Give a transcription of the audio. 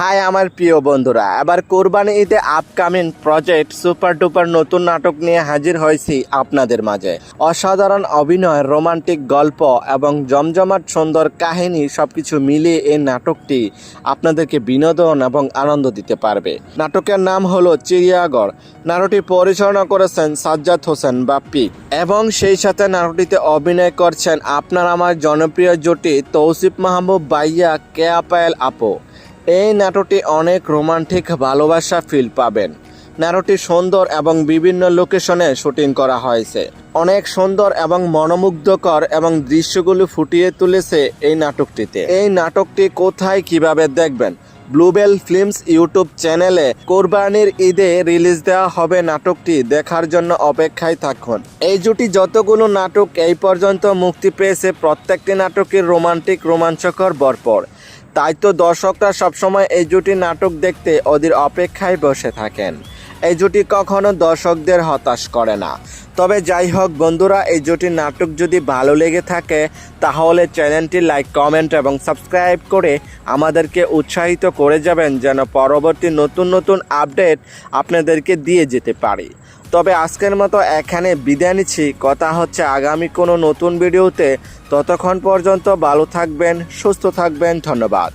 High আমার প্রিয় বন্ধুরা, এবার কোরবানি ঈদে আপকামিং প্রজেক্ট সুপার ডুপার নতুন নাটক নিয়ে হাজির হয়েছি আপনাদের মাঝে। অসাধারণ অভিনয় রোমান্টিক গল্প এবং জমজমাট সুন্দর কাহিনী সবকিছু মিলিয়ে এই নাটকটি আপনাদেরকে বিনোদন এবং আনন্দ দিতে পারবে। নাটকের নাম হলো চিড়িয়াগড় নাটকটি পরিচালনা করেছেন সাজ্জাদ হোসেন বাপ্পি এবং সেই সাথে নাটকটিতে অভিনয় করছেন আপনার আমার জনপ্রিয় জুটি তৌসিফ মাহবুব বাইয়া কেয়া পায়েল আপু। এই নাটকটি অনেক রোমান্টিক ভালোবাসা ফিল পাবেন। নাটকটি সুন্দর এবং বিভিন্ন লোকেশনে শুটিং করা হয়েছে। অনেক সুন্দর এবং মনোমুগ্ধকর এবং দৃশ্যগুলো ফুটিয়ে তুলেছে এই নাটকটিতে। এই নাটকটি কোথায় কীভাবে দেখবেন? ব্লুবেল ফিল্মস ইউটিউব চ্যানেলে কোরবানির ঈদে রিলিজ দেওয়া হবে নাটকটি। দেখার জন্য অপেক্ষায় থাকুন। এই জুটি যতগুলো নাটক, এই পর্যন্ত মুক্তি পেয়েছে প্রত্যেকটি নাটকের রোমান্টিক, রোমাঞ্চকর বরপর। তাই তো দর্শকরা সবসময় এই জুটি নাটক দেখতে ওদের অপেক্ষায় বসে থাকেন। এই জুটি কখনো দর্শকদের হতাশ করে না। তবে যাই হোক বন্ধুরা, এই জুটির নাটক যদি ভালো লেগে থাকে, তাহলে চ্যানেলটি লাইক, কমেন্ট এবং সাবস্ক্রাইব করে আমাদেরকে উৎসাহিত করে যাবেন যেন পরবর্তী নতুন নতুন আপডেট আপনাদেরকে দিয়ে যেতে পারি। তবে আজকের মতো এখানে বিদায় নিচ্ছি। কথা হচ্ছে আগামী কোনো নতুন ভিডিওতে। ততক্ষণ পর্যন্ত ভালো থাকবেন, সুস্থ থাকবেন, ধন্যবাদ।